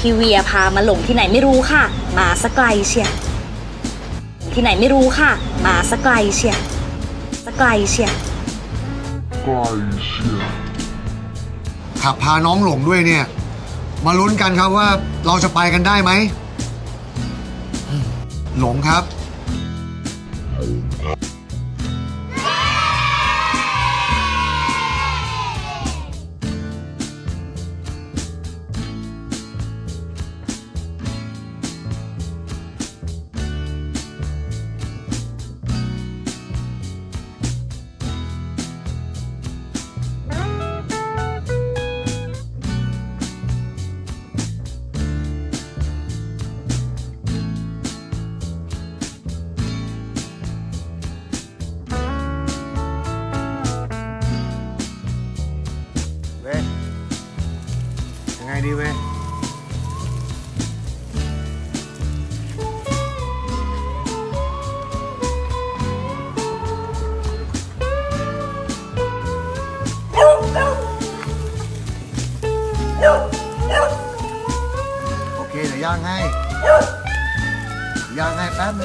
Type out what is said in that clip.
พี่เวียพามาหลงที่ไหนไม่รู้ค่ะ มาสะไกลเชียที่ไหนไม่รู้ค่ะ มาสะไกลเชียสะไกลเชียขับพาน้องหลงด้วยเนี่ย มาลุ้นกันครับว่าเราจะไปกันได้ไหม หลงครับ mai đi về ok để do ngay. Do ngay tám